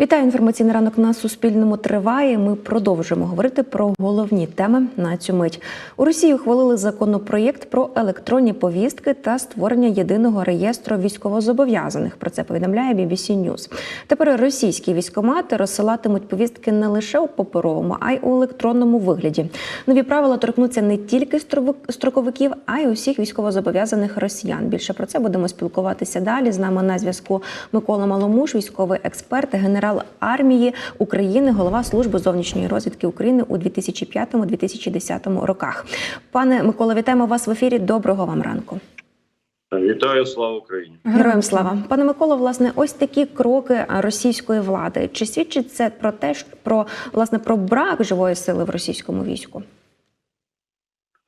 Вітаю інформаційний ранок на Суспільному триває. Ми продовжуємо говорити про головні теми на цю мить. У Росії ухвалили законопроєкт про електронні повістки та створення єдиного реєстру військовозобов'язаних. Про це повідомляє BBC News. Тепер російські військомати розсилатимуть повістки не лише у паперовому, а й у електронному вигляді. Нові правила торкнуться не тільки строковиків, а й усіх військовозобов'язаних росіян. Більше про це будемо спілкуватися далі. З нами на зв'язку Микола Маломуш, військовий експерт, генерал армії України, голова служби зовнішньої розвідки України у 2005-2010 роках. Пане Микола, вітаємо вас в ефірі. Доброго вам ранку. Вітаю, слава Україні! Героям слава, пане Миколо, власне, ось такі кроки російської влади. Чи свідчить це про те, що про власне про брак живої сили в російському війську?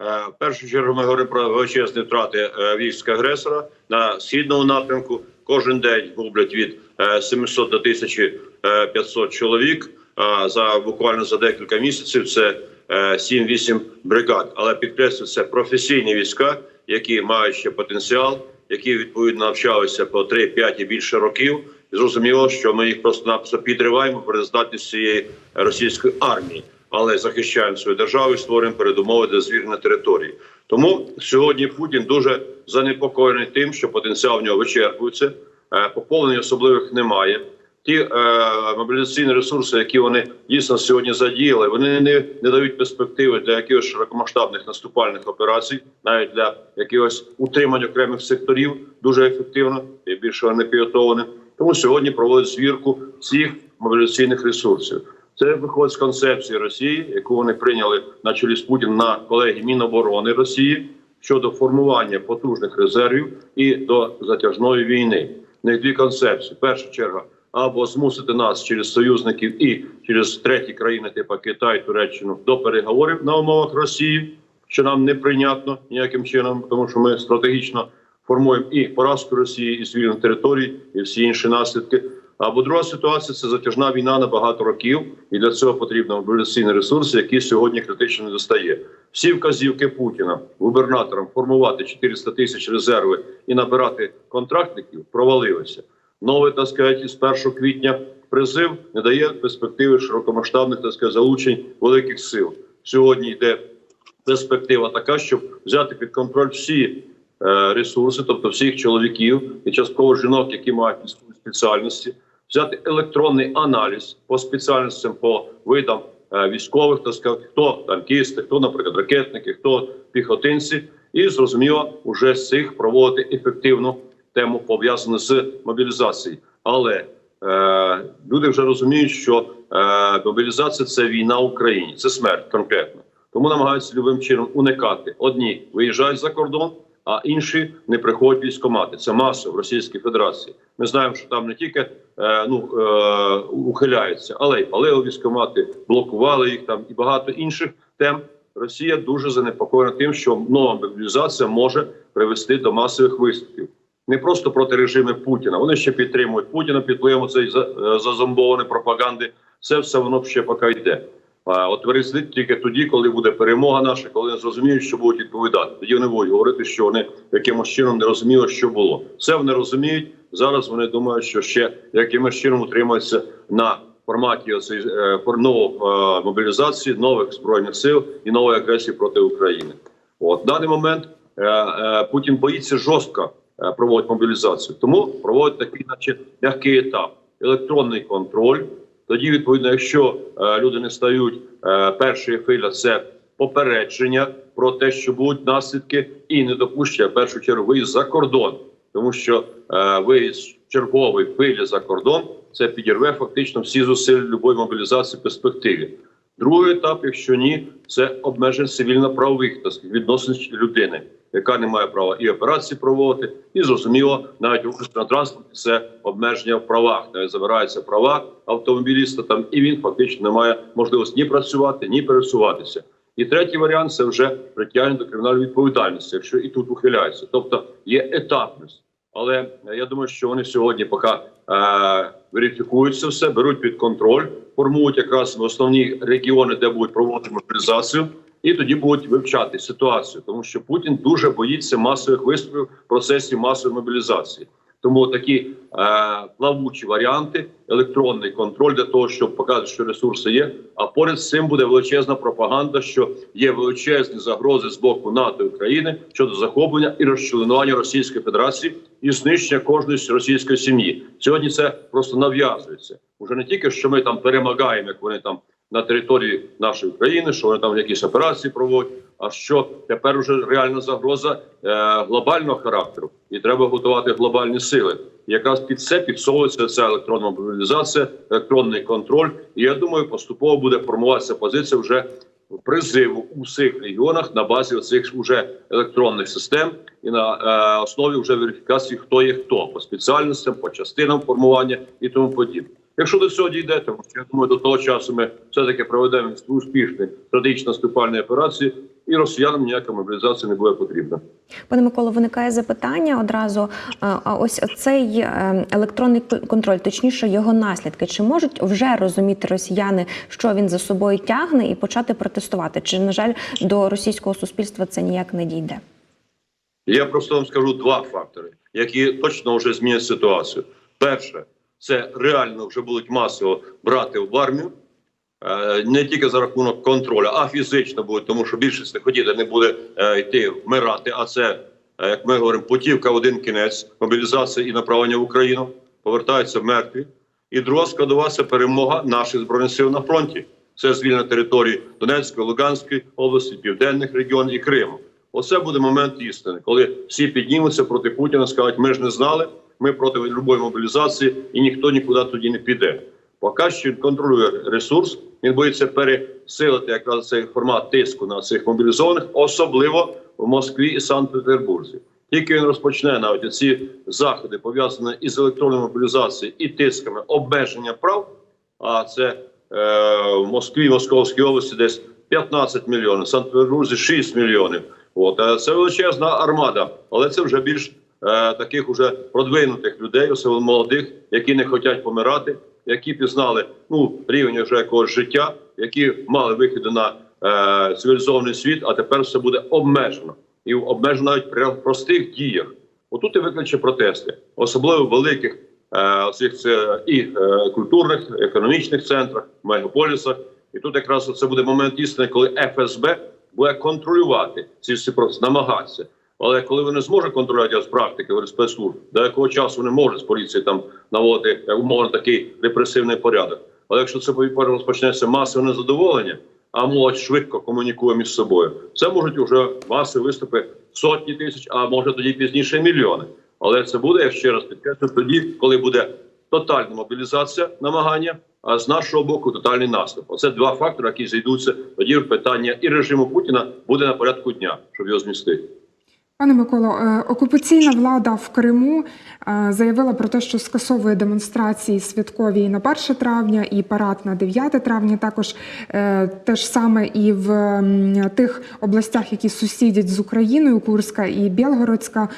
Е, В першу чергу ми говоримо про величезні втрати е, військ агресора на східному напрямку. Кожен день гублять від е, 700 до 1500 чоловік. А за буквально за декілька місяців це е, 7-8 бригад. Але підкреслю, це професійні війська, які мають ще потенціал, які відповідно навчалися по 3-5 і більше років. І зрозуміло, що ми їх просто-напросто підриваємо перед здатністю цієї російської армії, але захищаємо свою державу і створюємо передумови для звільнення території. Тому сьогодні Путін дуже занепокоєний тим, що потенціал в нього вичерпується, е, поповнень особливих немає. Ті е, мобілізаційні ресурси, які вони дійсно сьогодні задіяли, вони не, не дають перспективи для якихось широкомасштабних наступальних операцій, навіть для якихось утримань окремих секторів дуже ефективно і більше не підготовлені. Тому сьогодні проводять звірку всіх мобілізаційних ресурсів. Це виходить з концепції Росії, яку вони прийняли на чолі з Путіним на колегії Міноборони Росії щодо формування потужних резервів і до затяжної війни. Не дві концепції. Перша черга або змусити нас через союзників і через треті країни, типу Китай, Туреччину, до переговорів на умовах Росії, що нам не прийнятно ніяким чином, тому що ми стратегічно формуємо і поразку Росії, і звільнення територій, і всі інші наслідки. Або друга ситуація це затяжна війна на багато років, і для цього потрібно мобілізаційні ресурси, які сьогодні критично не достає. Всі вказівки Путіна губернаторам формувати 400 тисяч резерви і набирати контрактників провалилися. Новий так сказати, з 1 квітня призив не дає перспективи широкомасштабних так сказати, залучень великих сил. Сьогодні йде перспектива така, щоб взяти під контроль всі е, ресурси, тобто всіх чоловіків і частково жінок, які мають спеціальності, взяти електронний аналіз по спеціальностям, по видам е, військових, так сказати, хто танкісти, хто, наприклад, ракетники, хто піхотинці, і зрозуміло, вже з цих проводити ефективну тему пов'язану з мобілізацією. Але е, люди вже розуміють, що е, мобілізація це війна в Україні, це смерть конкретно. Тому намагаються любим чином уникати. Одні виїжджають за кордон, а інші не приходять в військкомати. Це масово в Російській Федерації. Ми знаємо, що там не тільки е, ну, е, ухиляються, але й палили військкомати, блокували їх там і багато інших тем. Росія дуже занепокоєна тим, що нова мобілізація може привести до масових виступів. Не просто проти режиму Путіна. Вони ще підтримують Путіна під впливом цієї е, пропаганди. Це все воно ще поки йде. От вирізнить тільки тоді, коли буде перемога наша, коли вони зрозуміють, що будуть відповідати. Тоді вони будуть говорити, що вони якимось чином не розуміли, що було. Все вони розуміють. Зараз вони думають, що ще якимось чином утримуються на форматі оцей е, нової е, мобілізації, нових збройних сил і нової агресії проти України. От в даний момент е, Путін боїться жорстко проводити мобілізацію, тому проводить такий, наче м'який етап, електронний контроль. Тоді, відповідно, якщо е, люди не стають е, першої хвиля, це попередження про те, що будуть наслідки, і не допущення в першу чергу виїзд за кордон, тому що е, виїзд чергової хвилі за кордон це підірве фактично всі зусилля любої мобілізації в перспективі. Другий етап, якщо ні, це обмеження цивільно-правових відносин людини, яка не має права і операції проводити, і зрозуміло, навіть рухатися на транспорті це обмеження в правах. Навіть забираються права автомобіліста там, і він фактично не має можливості ні працювати, ні пересуватися. І третій варіант це вже притягнення до кримінальної відповідальності, якщо і тут ухиляються. Тобто є етапність. Але я думаю, що вони сьогодні поки е, верифікують це все, беруть під контроль, формують якраз в основні регіони, де будуть проводити мобілізацію, і тоді будуть вивчати ситуацію, тому що Путін дуже боїться масових виступів в процесі масової мобілізації. Тому такі е, плавучі варіанти, електронний контроль для того, щоб показати, що ресурси є. А поряд з цим буде величезна пропаганда, що є величезні загрози з боку НАТО і України щодо захоплення і розчленування Російської Федерації і знищення кожної російської сім'ї. Сьогодні це просто нав'язується. Уже не тільки що ми там перемагаємо, як вони там на території нашої країни, що вони там якісь операції проводять. А що тепер вже реальна загроза е, глобального характеру, і треба готувати глобальні сили. Якраз під це підсовується ця електронна мобілізація, електронний контроль. І я думаю, поступово буде формуватися позиція вже призиву у всіх регіонах на базі цих вже електронних систем і на е, основі вже верифікації, хто є хто по спеціальностям, по частинам формування і тому подібне. Якщо до цього дійде, то я думаю, до того часу ми все таки проведемо успішні стратегічні наступальні операції, і росіянам ніяка мобілізація не буде потрібна. Пане Миколо, виникає запитання одразу. А ось цей е, електронний контроль, точніше його наслідки, чи можуть вже розуміти росіяни, що він за собою тягне, і почати протестувати? Чи на жаль до російського суспільства це ніяк не дійде? Я просто вам скажу два фактори, які точно вже змінять ситуацію. Перше, це реально вже будуть масово брати в армію. е, Не тільки за рахунок контролю, а фізично буде, тому що більшість не хотіти не буде е, йти вмирати. А це, е, як ми говоримо, путівка один кінець, мобілізація і направлення в Україну, повертаються мертві. І друга складова це перемога наших збройних сил на фронті. Це звільнення території Донецької, Луганської області, південних регіонів і Криму. Оце буде момент істини, коли всі піднімуться проти Путіна, скажуть, ми ж не знали, ми проти будь-якої мобілізації, і ніхто нікуди тоді не піде. Поки що він контролює ресурс, він боїться пересилити якраз цей формат тиску на цих мобілізованих, особливо в Москві і Санкт-Петербурзі. Тільки він розпочне навіть ці заходи пов'язані із електронною мобілізацією і тисками обмеження прав. А це е, в Москві, Московській області десь 15 мільйонів, в Санкт-Петербурзі 6 мільйонів. От е, це величезна армада, але це вже більш таких уже продвинутих людей, особливо молодих, які не хочуть помирати, які пізнали ну рівень вже якогось життя, які мали вихід на е, цивілізований світ, а тепер все буде обмежено і обмежено навіть при простих діях. Отут і викличе протести, особливо в великих е, цих це і е, культурних, економічних центрах, мегаполісах. І тут якраз це буде момент істини, коли ФСБ буде контролювати ці всі процеси, намагатися. Але коли вони зможуть контролювати з практики говорю, спецслужб, до якого часу вони можуть з поліції там наводити як умовно такий репресивний порядок. Але якщо це розпочнеться масове незадоволення, а молодь швидко комунікує між собою, це можуть вже маси виступи сотні тисяч, а може тоді пізніше мільйони. Але це буде, я ще раз підкреслю, тоді, коли буде тотальна мобілізація, намагання, а з нашого боку тотальний наступ. Оце два фактори, які зійдуться. Тоді питання і режиму Путіна буде на порядку дня, щоб його змістити. Пане Миколо, е, окупаційна влада в Криму е, заявила про те, що скасовує демонстрації святкові на 1 травня і парад на 9 травня. Також е, те ж саме і в тих областях, які сусідять з Україною, Курська і Білгородська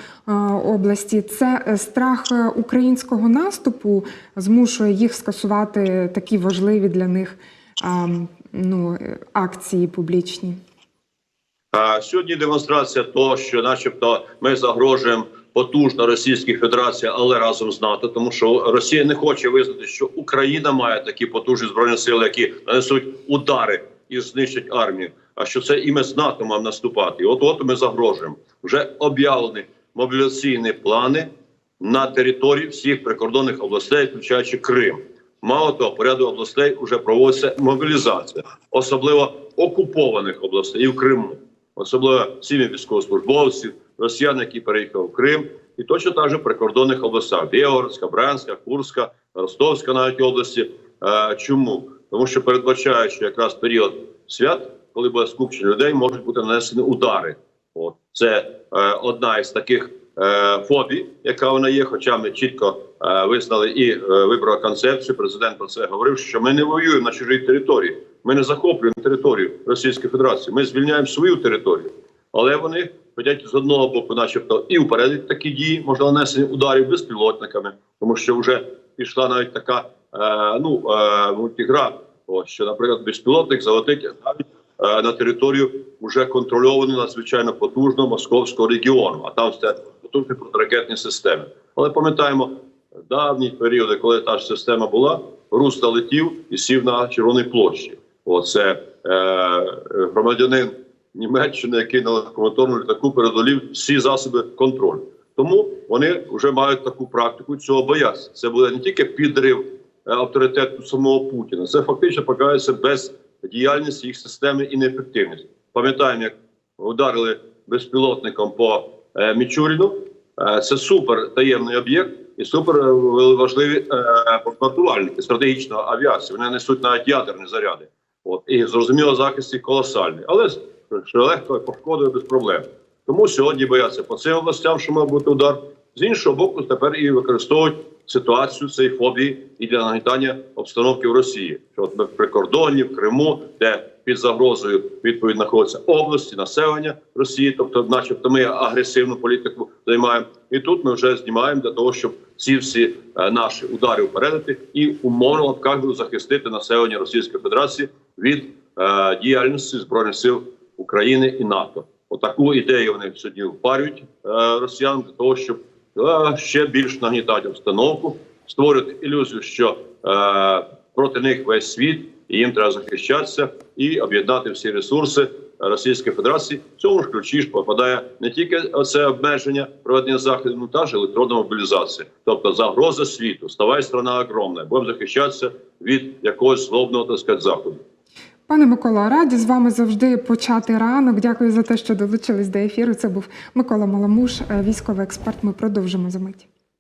області. Це страх українського наступу змушує їх скасувати такі важливі для них ну, акції публічні. А сьогодні демонстрація того, що, начебто, ми загрожуємо потужно Російській Федерації, але разом з НАТО, тому що Росія не хоче визнати, що Україна має такі потужні збройні сили, які нанесуть удари і знищать армію. А що це і ми з НАТО маємо наступати? І от от ми загрожуємо. Вже об'явлені мобілізаційні плани на території всіх прикордонних областей, включаючи Крим. Мало того, по ряду областей вже проводиться мобілізація, особливо окупованих областей і в Криму, особливо сім'ї військовослужбовців, росіян, які переїхали в Крим, і точно так же в прикордонних областях Білгородська, Брянська, Курська, Ростовська навіть області. Е, чому? Тому що передбачаючи якраз період свят, коли буде скупчення людей, можуть бути нанесені удари. От це е, одна із таких е, фобій, яка вона є. Хоча ми чітко е, визнали і е, вибрали концепцію. Президент про це говорив, що ми не воюємо на чужій території. Ми не захоплюємо територію Російської Федерації. Ми звільняємо свою територію. Але вони хочуть з одного боку, начебто, і упередити такі дії, можна нанесення ударів безпілотниками, тому що вже пішла навіть така е, ну е, мультигра, от, що, наприклад, безпілотник залетить навіть е, на територію вже контрольовану надзвичайно потужного московського регіону. А там стоять потужні протиракетні системи. Але пам'ятаємо давні періоди, коли та ж система була, Руста летів і сів на Червоній площі. Оце е, громадянин Німеччини, який на легкомоторному літаку передолів всі засоби контролю. Тому вони вже мають таку практику цього бояться. Це буде не тільки підрив е, авторитету самого Путіна, це фактично покажеться бездіяльність їх системи і неефективність. Пам'ятаємо, як ударили безпілотником по е, Мічуріну. Е, це супер таємний об'єкт і супер е, важливі е, бомбардувальники стратегічної авіації. Вони несуть навіть ядерні заряди. От і зрозуміло, захист їх колосальний, але що легко пошкодує без проблем. Тому сьогодні бояться по цим областям, що мав бути удар. З іншого боку, тепер і використовують ситуацію цієї фобії і для нагнітання обстановки в Росії, що от прикордонні в Криму, де під загрозою відповідь знаходяться області, населення Росії, тобто, начебто, ми агресивну політику займаємо. І тут ми вже знімаємо для того, щоб ці всі е, наші удари упередити і умовно лапках захистити населення Російської Федерації від е, діяльності збройних сил України і НАТО. Отаку ідею вони сьогодні впарюють е, росіян для того, щоб е, ще більш нагнітати обстановку, створити ілюзію, що е, проти них весь світ, і їм треба захищатися і об'єднати всі ресурси Російської Федерації. В цьому ж ключі ж попадає не тільки це обмеження проведення заходів, ну та ж електронна мобілізація, тобто загроза світу. Ставай страна огромна, будемо захищатися від якогось злобного так сказати, заходу. Пане Микола, раді з вами завжди почати ранок. Дякую за те, що долучились до ефіру. Це був Микола Маламуш, е, військовий експерт. Ми продовжимо за мить.